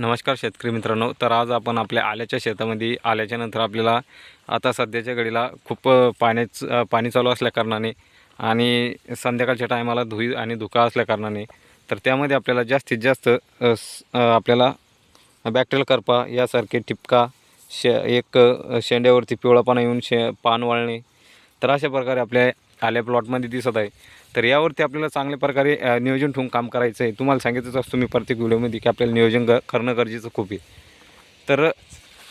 नमस्कार शेतकरी मित्रांनो. तर आज आपण आपल्या आल्याच्या शेतामध्ये आल्याच्यानंतर आपल्याला आता सध्याच्या घडीला खूप पाण्याच पाणी चालू असल्याकारणाने आणि संध्याकाळच्या टायमाला धुई आणि धुका असल्याकारणाने तर त्यामध्ये आपल्याला जास्तीत जास्त आपल्याला बॅक्टेरियल करपा यासारखे टिपका शे एक शेंड्यावरती पिवळापणा येऊन शे पान वाळणे तर अशा प्रकारे आपल्या आल्या प्लॉटमध्ये दिसत आहे. तर यावरती आपल्याला चांगल्या प्रकारे नियोजन ठेवून काम करायचं आहे. तुम्हाला सांगितलंच असतो मी प्रत्येक व्हिडिओमध्ये की आपल्याला नियोजन ग करणं गरजेचं खूप आहे. तर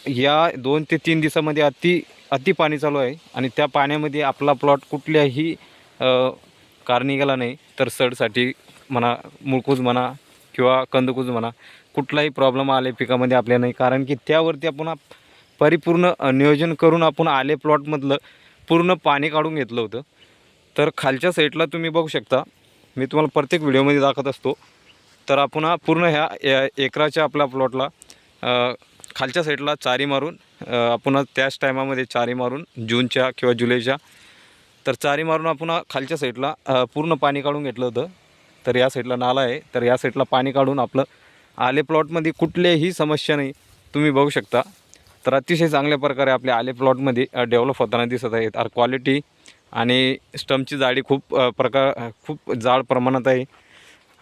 या दोन ते तीन दिवसामध्ये अति अति पाणी चालू आहे आणि त्या पाण्यामध्ये आपला प्लॉट कुठल्याही अ, कारणी गेला नाही. तर सडसाठी म्हणा मुळकूज म्हणा किंवा कंदकूज म्हणा कुठलाही प्रॉब्लेम आले पिकामध्ये आपल्या नाही. कारण की त्यावरती आपण परिपूर्ण नियोजन करून आपण आले प्लॉटमधलं पूर्ण पाणी काढून घेतलं होतं. तर खालच्या साईडला तुम्ही बघू शकता. मी तुम्हाला प्रत्येक व्हिडिओमध्ये दाखवत असतो. तर आपण हा पूर्ण ह्या या एकराच्या आपल्या प्लॉटला खालच्या साईडला चारी मारून आपण त्याच टायमामध्ये चारी मारून जूनच्या किंवा जुलैच्या तर चारी मारून आपण खालच्या साईडला पूर्ण पाणी काढून घेतलं होतं. तर या साईडला नाला आहे. तर या साईडला पाणी काढून आपलं आले प्लॉटमध्ये कुठल्याही समस्या नाही. तुम्ही बघू शकता. तर अतिशय चांगल्या प्रकारे आपल्या आले प्लॉटमध्ये डेव्हलप होताना दिसत आहेत. आर क्वालिटी आणि स्टमची जाडी खूप प्रकार खूप जाड प्रमाणात आहे.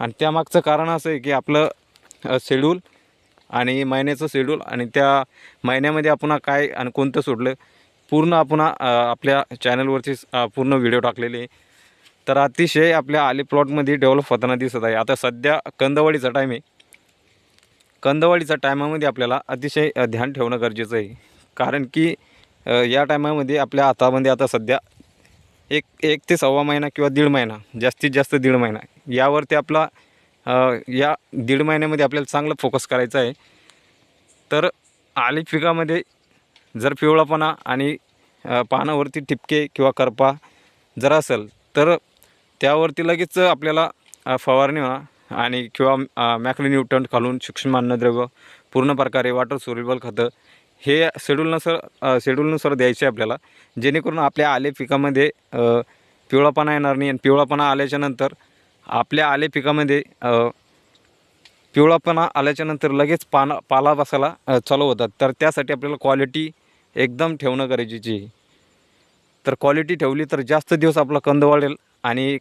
आणि त्यामागचं कारण असं आहे की आपलं शेड्यूल आणि महिन्याचं शेड्यूल आणि त्या महिन्यामध्ये आपण काय आणि कोणतं सोडलं पूर्ण आपण आपल्या चॅनलवरती पूर्ण व्हिडिओ टाकलेले आहे. तर अतिशय आपल्या आले प्लॉटमध्ये डेव्हलप होताना दिसत आहे. आता सध्या कंदवाडीचा टाईम आहे. कंदवाडीच्या टायमामध्ये आपल्याला अतिशय ध्यान ठेवणं गरजेचं आहे. कारण की या टायमामध्ये आपल्या हातामध्ये आता सध्या एक एक ते सव्वा महिना किंवा दीड महिना जास्तीत जास्त दीड महिना. यावरती आपला या दीड महिन्यामध्ये आपल्याला चांगलं फोकस करायचं आहे. तर आली पिकामध्ये जर पिवळापणा आणि पानावरती ठिपके किंवा करपा जर असेल तर त्यावरती लगेच आपल्याला फवारणी म्हणा आणि किंवा मॅक्रो घालून सूक्ष्म अन्नद्रव्य पूर्ण प्रकारे वॉटर सोरेबल खतं हे शेड्यूलनुसार शेड्यूलनुसार द्यायचे आपल्याला. जेणेकरून आपल्या आले पिकामध्ये पिवळापणा येणार नाही आणि पिवळापणा आल्याच्यानंतर आपल्या आले पिकामध्ये पिवळापणा आल्याच्यानंतर लगेच पाना पाला बसायला चालू होतात. तर त्यासाठी आपल्याला क्वालिटी एकदम ठेवणं गरजेची आहे. तर क्वालिटी ठेवली तर जास्त दिवस आपला कंद वाढेल आणि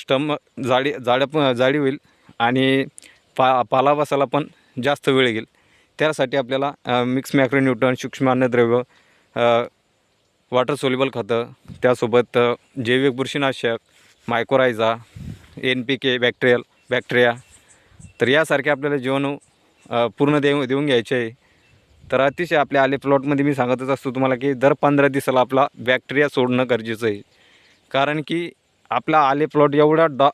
स्टम जाडी जाड्या जाडी होईल आणि पा पाला बसायला पण जास्त वेळ घेईल त्यासाठी आपल्याला मिक्स मॅक्रोन्यूट्रन सूक्ष्म अन्नद्रव्य वॉटर सोल्युबल खतं त्यासोबत जैविक बुरशीनाशक mycorrhiza N P K bacterial bacteria तर यासारखे आपल्याला जीवाणू पूर्ण देऊ देऊन घ्यायचे आहे. तर अतिशय आपल्या आले प्लॉटमध्ये मी सांगतच असतो तुम्हाला की दर पंधरा दिवसाला आपला बॅक्टेरिया सोडणं गरजेचं आहे. कारण की आपला आले प्लॉट एवढा डा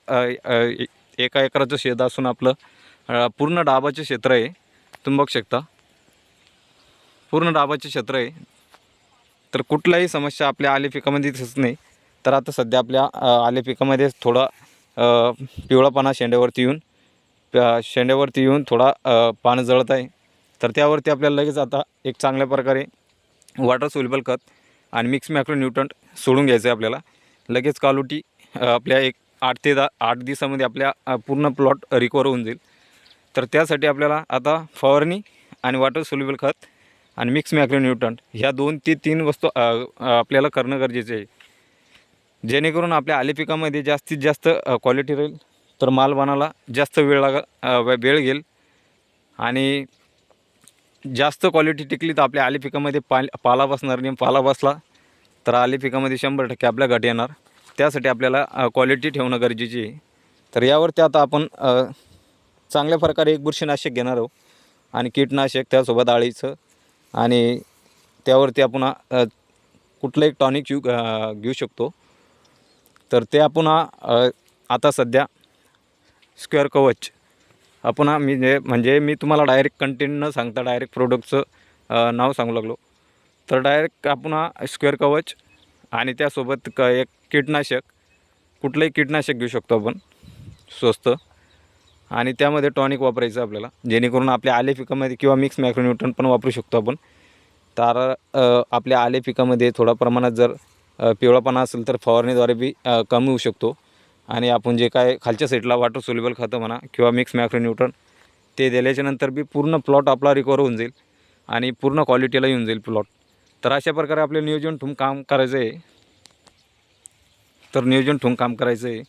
एका एकराचं शेत असून आपलं पूर्ण डाबाचं क्षेत्र आहे. तुम्ही बघू शकता. पूर्ण डाबाचे क्षेत्र आहे. तर कुठलाही समस्या आपल्या आले पिकामध्ये दिसत नाही. तर आता सध्या आपल्या आले पिकामध्ये थोडा पिवळापणा शेंड्यावरती येऊन शेंड्यावरती येऊन थोडा पानं जळत आहे. तर त्यावरती आपल्याला लगेच आता एक चांगल्या प्रकारे वॉटर सोल्युबल खत आणि मिक्स मॅक्रो न्यूट्रंट सोडून घ्यायचं आहे आपल्याला. लगेच कालोटी आपल्या एक आठ ते दहा आठ दिवसामध्ये आपल्या पूर्ण प्लॉट रिकवर होऊन जाईल. तर त्यासाठी आपल्याला आता फवारणी आणि वॉटर सोल्युबल खत आणि मिक्स मॅक्रो न्यूट्रंट ह्या दोन ते तीन वस्तू आपल्याला करणं गरजेचं आहे. जेणेकरून आपल्या आले पिकामध्ये जास्तीत जास्त क्वालिटी राहील तर माल बनायला जास्त वेळ लाग वेळ घेईल. आणि जास्त क्वालिटी टिकली तर आपल्या आले पिकामध्ये पाल पाला बसणार नाही. पाला बसला तर आले पिकामध्ये शंभर टक्के आपल्या घट येणार. त्यासाठी आपल्याला क्वालिटी ठेवणं गरजेची आहे. तर यावरती आता आपण चांगल्या प्रकारे एक बुरशीनाशक घेणार आहोत. आणि कीटनाशक त्यासोबत आळीचं आणि त्यावरती आपण कुठलं एक टॉनिक घेऊ घेऊ शकतो. तर ते आपण आता सध्या स्क्वेअर कवच आपण मी जे म्हणजे मी तुम्हाला डायरेक्ट कंटेंट न सांगता डायरेक्ट प्रोडक्टचं नाव सांगू लागलो. तर डायरेक्ट आपण स्क्वेअर कवच आणि त्यासोबत क एक कीटनाशक. कुठलंही कीटनाशक घेऊ शकतो आपण. स्वस्त. आणि त्यामध्ये टॉनिक वापरायचं आपल्याला. जेणेकरून आपल्या आले पिकामध्ये किंवा मिक्स मॅक्रोन्यूट्रन पण वापरू शकतो आपण. तर आपल्या आले पिकामध्ये थोडा प्रमाणात जर पिवळापणा असेल तर फवारणीद्वारे बी कमी होऊ शकतो. आणि आपण जे काय खालच्या साईडला वॉटर सोल्युबल खतं म्हणा किंवा मिक्स मॅक्रोन्यूट्रन ते दिल्याच्यानंतर बी पूर्ण प्लॉट आपला रिकवर होऊन जाईल. आणि पूर्ण क्वालिटीला येऊन जाईल प्लॉट तर अशा प्रकारे आपले नियोजन ठुम काम करायचं आहे तर नियोजन ठुम काम करायचं आहे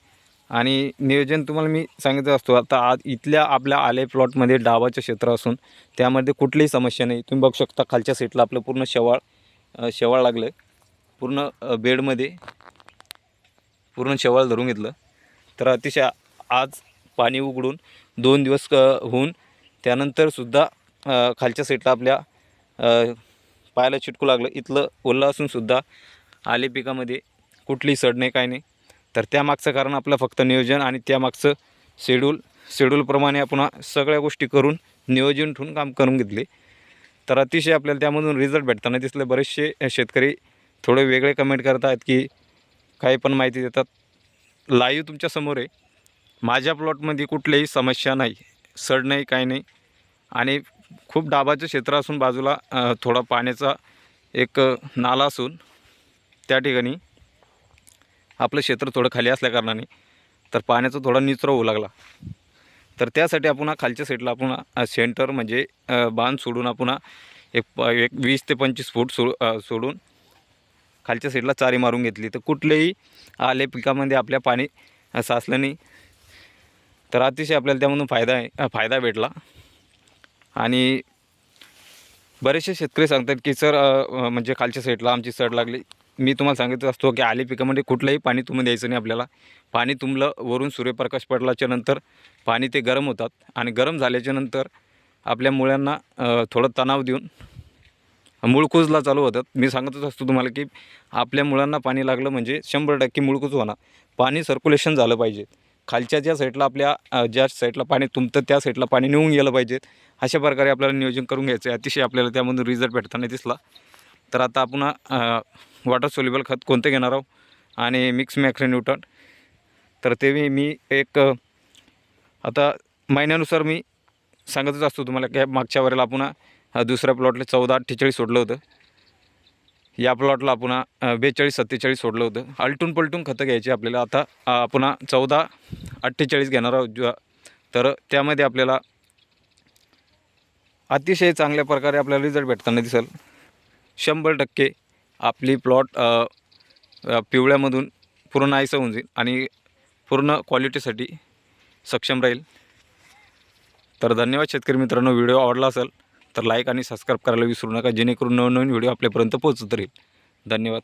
आणि नियोजन तुम्हाला मी सांगितलं असतो आता आज इथल्या आपल्या आले प्लॉटमध्ये डावाचं क्षेत्र असून त्यामध्ये कुठलीही समस्या नाही. तुम्ही बघू शकता खालच्या सीटला आपलं पूर्ण शेवाळ शेवाळ लागलं पूर्ण बेडमध्ये पूर्ण शेवाळ धरून घेतलं. तर अतिशय आज पाणी उघडून दोन दिवस क होऊन त्यानंतरसुद्धा खालच्या साईडला आपल्या पायाला चिटकू लागलं. इथलं ओलं असूनसुद्धा आले पिकामध्ये कुठलीही सड नाही काय नाही. तर त्यामागचं कारण आपलं फक्त नियोजन आणि त्यामागचं शेड्यूल. शेड्यूलप्रमाणे आपण सगळ्या गोष्टी करून नियोजन ठेवून काम करून घेतले. तर अतिशय आपल्याला त्यामधून रिझल्ट भेटताना दिसले. बरेचसे शेतकरी थोडे वेगळे कमेंट करत आहेत की काही पण माहिती देतात. लाईव्ह तुमच्यासमोर आहे. माझ्या प्लॉटमध्ये कुठलीही समस्या नाही. सड नाही काही नाही. आणि खूप डाबाचं क्षेत्र असून बाजूला थोडा पाण्याचा एक नाला असून त्या ठिकाणी आपलं क्षेत्र थोडं खाली असल्याकारणाने तर पाण्याचा थोडा निचरा होऊ लागला. तर त्यासाठी आपण खालच्या साईडला आपण सेंटर म्हणजे बांध सोडून आपण एक प- एक वीस ते पंचवीस फूट सो सोडून खालच्या साईडला चारी मारून घेतली. तर कुठलेही आले पिकामध्ये आपल्या पाणी साचलं नाही. तर अतिशय आपल्याला त्यामधून फायदा आहे फायदा भेटला. आणि बरेचसे शेतकरी सांगतात की सर म्हणजे खालच्या साईडला आमची सड लागली. मी तुम्हाला सांगितलं असतो की आले पिकामध्ये कुठलंही पाणी तुम्ही द्यायचं नाही आपल्याला. पाणी तुमलं वरून सूर्यप्रकाश पडल्याच्या नंतर पाणी ते गरम होतात आणि गरम झाल्याच्यानंतर आपल्या मुळ्यांना थोडं तणाव देऊन मुळकूजला चालू होतात. मी सांगतच असतो तुम्हाला की आपल्या मुळांना पाणी लागलं म्हणजे शंभर टक्के मुळकूज होणार. पाणी सर्क्युलेशन झालं पाहिजे. खालच्या ज्या साईडला आपल्या ज्या साईडला पाणी तुमतं त्या साईडला पाणी नेऊन गेलं पाहिजे. अशा प्रकारे आपल्याला नियोजन करून घ्यायचं आहे. अतिशय आपल्याला त्यामधून रिझल्ट भेटताना दिसला. तर आता आपण वॉटर सोल्युबल खत कोणते घेणार आहोत? आणि मिक्स मॅक्रोन्यूटन तर ते मी मी एक आता महिन्यानुसार मी सांगतच असतो तुम्हाला की मागच्या वेळेला आपण दुसऱ्या प्लॉटला चौदा अठ्ठेचाळीस सोडलं होतं. या प्लॉटला आपण बेचाळीस सत्तेचाळीस सोडलं होतं. आलटून पलटून खतं घ्यायची आपल्याला. आता अ, आपण चौदा अठ्ठेचाळीस घेणार आहोत तर त्यामध्ये आपल्याला अतिशय चांगल्या प्रकारे आपल्याला रिझल्ट भेटताना दिसेल. शंभर टक्के आपली प्लॉट पिवळ्यामधून पूर्ण नाहीसं होऊन जाईल आणि पूर्ण क्वालिटीसाठी सक्षम राहील. तर धन्यवाद शेतकरी मित्रांनो व्हिडिओ आवडला असेल तर लाईक आणि सबस्क्राईब करायला विसरू नका जेणेकरून नवनवीन व्हिडिओ आपल्यापर्यंत पोहोचत राहील. धन्यवाद.